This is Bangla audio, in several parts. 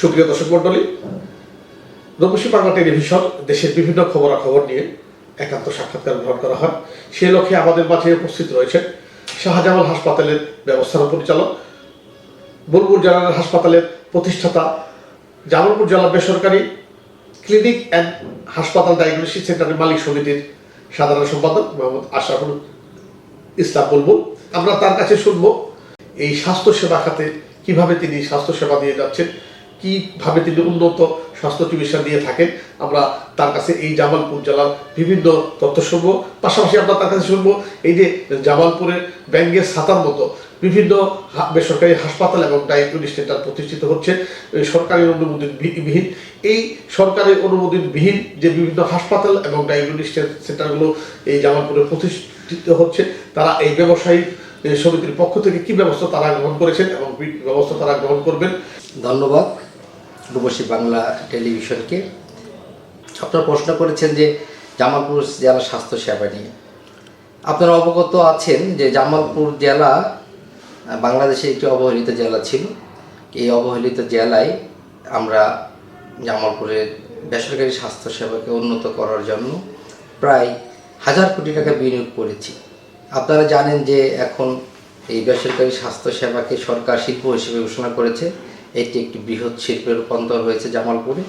সুপ্রিয় দর্শক মন্ডলী রূপসী বাংলা টেলিভিশন দেশের বিভিন্ন খবরাখবর নিয়ে একান্ত সাক্ষাৎকার গ্রহণ করা হয়। সেই লক্ষ্যে আমাদের মাঝে উপস্থিত রয়েছে শাহজামাল হাসপাতালের ব্যবস্থাপনা পরিচালক, বুলবুল জেনারেল হাসপাতালের প্রতিষ্ঠাতা জামালপুর জেলা বেসরকারি ক্লিনিক অ্যান্ড হাসপাতাল ডায়াগনোসিস সেন্টারের মালিক সমিতির সাধারণ সম্পাদক মোহাম্মদ আশরাফুল ইসলাম বুলবুল। আমরা তার কাছে শুনব, এই স্বাস্থ্য সেবা খাতে কীভাবে তিনি স্বাস্থ্য সেবা দিয়ে যাচ্ছেন, কীভাবে তিনি উন্নত স্বাস্থ্য চিকিৎসা দিয়ে থাকেন, আমরা তার কাছে এই জামালপুর জেলার বিভিন্ন তথ্য শুনব। পাশাপাশি আমরা তার কাছে শুনব, এই যে জামালপুরের ব্যাঙ্গের ছাতার মতো বিভিন্ন বেসরকারি হাসপাতাল এবং ডায়াগনোটিক সেন্টার প্রতিষ্ঠিত হচ্ছে। এই সরকারি অনুমোদন বি- বিহীন। এই সরকারি অনুমোদন বিহীন যে বিভিন্ন হাসপাতাল এবং ডায়াগনোটিক সেন্টারগুলো এই জামালপুরে প্রতিষ্ঠিত হচ্ছে তারা এই ব্যবসায়ী এ, সমিতির পক্ষ থেকে কি ব্যবস্থা তারা গ্রহণ করেছেন এবং ব্যবস্থা তারা গ্রহণ করবেন? ধন্যবাদ রূপসী বাংলা টেলিভিশনকে। আপনারা প্রশ্ন করেছেন যে জামালপুর জেলা স্বাস্থ্য সেবা নিয়ে। আপনারা অবগত আছেন যে জামালপুর জেলা বাংলাদেশের একটি অবহেলিত জেলা ছিল। এই অবহেলিত জেলায় আমরা জামালপুরের বেসরকারি স্বাস্থ্য সেবাকে উন্নত করার জন্য প্রায় হাজার কোটি টাকা বিনিয়োগ করেছি। আপনারা জানেন যে এখন এই বেসরকারি স্বাস্থ্য সেবাকে সরকার শিল্প হিসেবে ঘোষণা করেছে। এটি একটি বৃহৎ শিল্পে রূপান্তর হয়েছে জামালপুরে।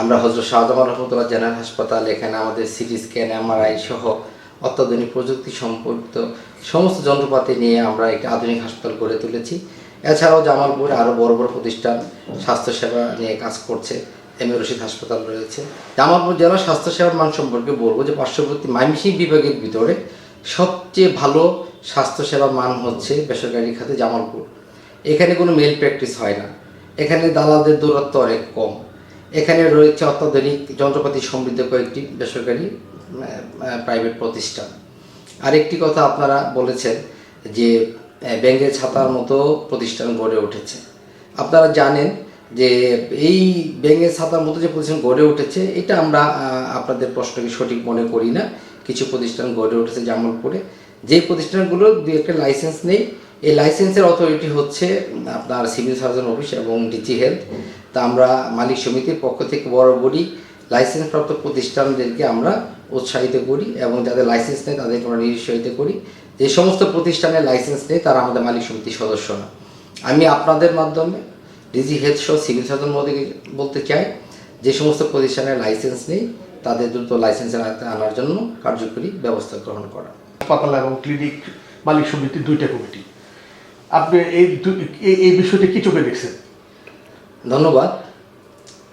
আমরা হজরত শাহজামান রহমতুল্লাহ জেনারেল হাসপাতাল, এখানে আমাদের সিটি স্ক্যান, এমআরআই সহ অত্যাধুনিক প্রযুক্তি সম্পর্কিত সমস্ত যন্ত্রপাতি নিয়ে আমরা একটি আধুনিক হাসপাতাল গড়ে তুলেছি। এছাড়াও জামালপুরে আরও বড় বড় প্রতিষ্ঠান স্বাস্থ্যসেবা নিয়ে কাজ করছে। এম এ রশিদ হাসপাতাল রয়েছে। জামালপুর জেলার স্বাস্থ্যসেবার মান সম্পর্কে বলব যে পার্শ্ববর্তী ময়মনসিংহ বিভাগের ভিতরে সবচেয়ে ভালো স্বাস্থ্যসেবার মান হচ্ছে বেসরকারি খাতে জামালপুর। এখানে কোনো মেল প্র্যাকটিস হয় না। এখানে দালালদের দূরত্ব অনেক কম। এখানে রয়েছে অত্যাধুনিক যন্ত্রপাতি সমৃদ্ধ কয়েকটি বেসরকারি প্রাইভেট প্রতিষ্ঠান। আরেকটি কথা আপনারা বলেছেন যে ব্যাঙ্গের ছাতার মতো প্রতিষ্ঠান গড়ে উঠেছে। আপনারা জানেন যে, এই ব্যাঙ্গের ছাতার মতো যে প্রতিষ্ঠান গড়ে উঠেছে, এটা আমরা আপনাদের প্রশ্নকে সঠিক মনে করি না। কিছু প্রতিষ্ঠান গড়ে উঠেছে জামালপুরে। যে প্রতিষ্ঠানগুলো দু একটা লাইসেন্স নেই, এই লাইসেন্সের অথরিটি হচ্ছে আপনার সিভিল সার্জন অফিস এবং ডিজি হেলথ তা আমরা মালিক সমিতির পক্ষ থেকে বরাবরই লাইসেন্সপ্রাপ্ত প্রতিষ্ঠানদেরকে আমরা উৎসাহিত করি এবং যাদের লাইসেন্স নেই তাদেরকে আমরা নিরুৎসাহিত করি। যে সমস্ত প্রতিষ্ঠানের লাইসেন্স নেই তারা আমাদের মালিক সমিতির সদস্য না। আমি আপনাদের মাধ্যমে ডিজি হেলথ সহ সিভিল সার্জন মধ্যে বলতে চাই যে সমস্ত প্রতিষ্ঠানের লাইসেন্স নেই তাদের দ্রুত লাইসেন্সের আওতায় আনার জন্য কার্যকরী ব্যবস্থা গ্রহণ করা। হাসপাতাল এবং ক্লিনিক মালিক সমিতি দুইটা কমিটি আপনি এই- এই বিষয়টি কি চোখে দেখছেন? ধন্যবাদ।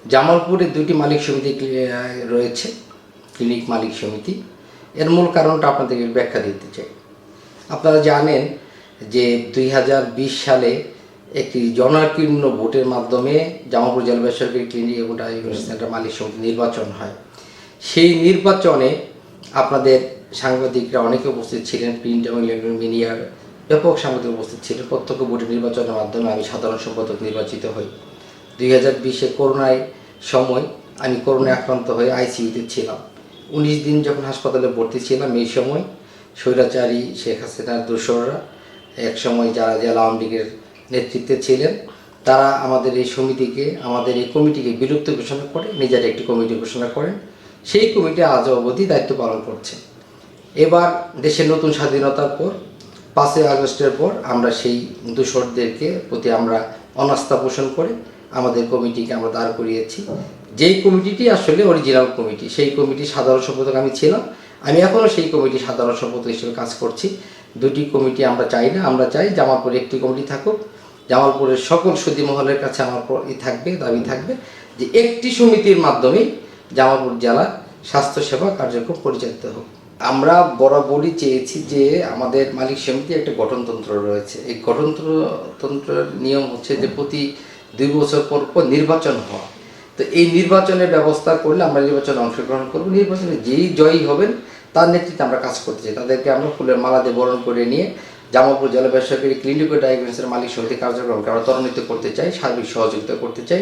জামালপুরে দুটি মালিক সমিতি রয়েছে। ক্লিনিক মালিক সমিতি। এর মূল কারণটা আপনাদেরকে ব্যাখ্যা দিতে চাই। আপনারা জানেন যে দুই হাজার বিশ সালে একটি জনাকীর্ণ ভোটের মাধ্যমে জামালপুর জেলা বেসরকারি ক্লিনিক এবং ডায়াগনোসিস সেন্টার মালিক সমিতি নির্বাচন হয়। সেই নির্বাচনে আপনাদের সাংবাদিকরা অনেকে উপস্থিত ছিলেন প্রিন্ট এবং ইলেকট্রনিক মিডিয়ার ব্যাপক সাংবাদিক উপস্থিত ছিলেন। প্রত্যক্ষ ভোটের নির্বাচনের মাধ্যমে আমি সাধারণ সম্পাদক নির্বাচিত হই। দুই হাজার বিশে করোনায় সময় আমি করোনায় আক্রান্ত হয়ে আইসিইউতে ছিলাম। উনিশ দিন যখন হাসপাতালে ভর্তি ছিলাম, এই সময় স্বৈরাচারী শেখ হাসিনার দোসররা এক সময় যারা জেলা আওয়ামী লীগের নেতৃত্বে ছিলেন, তারা আমাদের এই সমিতিকে, আমাদের এই কমিটিকে বিলুপ্ত ঘোষণা করে, নিজের একটি কমিটি ঘোষণা করেন। সেই কমিটি আজ অবধি দায়িত্ব পালন করছে। এবার দেশের নতুন স্বাধীনতার পর, পাঁচই আগস্টের পর আমরা সেই দূষরদেরকে প্রতি আমরা অনাস্থা পোষণ করে আমাদের কমিটিকে আমরা দাঁড় করিয়েছি। যেই কমিটিটি আসলে অরিজিনাল কমিটি, সেই কমিটি সাধারণ সম্পাদক আমি ছিলাম। আমি এখনও সেই কমিটি সাধারণ সম্পাদক হিসেবে কাজ করছি। দুটি কমিটি আমরা চাই না, আমরা চাই জামালপুরে একটি কমিটি থাকুক। জামালপুরের সকল সুদী মহলের কাছে আমার ই থাকবে, দাবি থাকবে যে একটি সমিতির মাধ্যমেই জামালপুর জেলার স্বাস্থ্যসেবা কার্যক্রম পরিচালিত হোক। আমরা বরাবরই চেয়েছি যে আমাদের মালিক সমিতি একটা গঠনতন্ত্র রয়েছে। এই গঠনতন্ত্রের নিয়ম হচ্ছে যে প্রতি দুই বছর পর পর নির্বাচন হওয়া। তো এই নির্বাচনের ব্যবস্থা করলে আমরা নির্বাচনে অংশগ্রহণ করব। নির্বাচনে যেই জয়ী হবেন, তার নেতৃত্বে আমরা কাজ করতে চাই। তাদেরকে আমরা ফুলের মালা দিয়ে বরণ করে নিয়ে জামালপুর জেলা বেসরকারি ক্লিনিক ও ডায়াগনোসিসের মালিক সমিতি কার্যক্রমকে আরও ত্বরান্বিত করতে চাই, সার্বিক সহযোগিতা করতে চাই।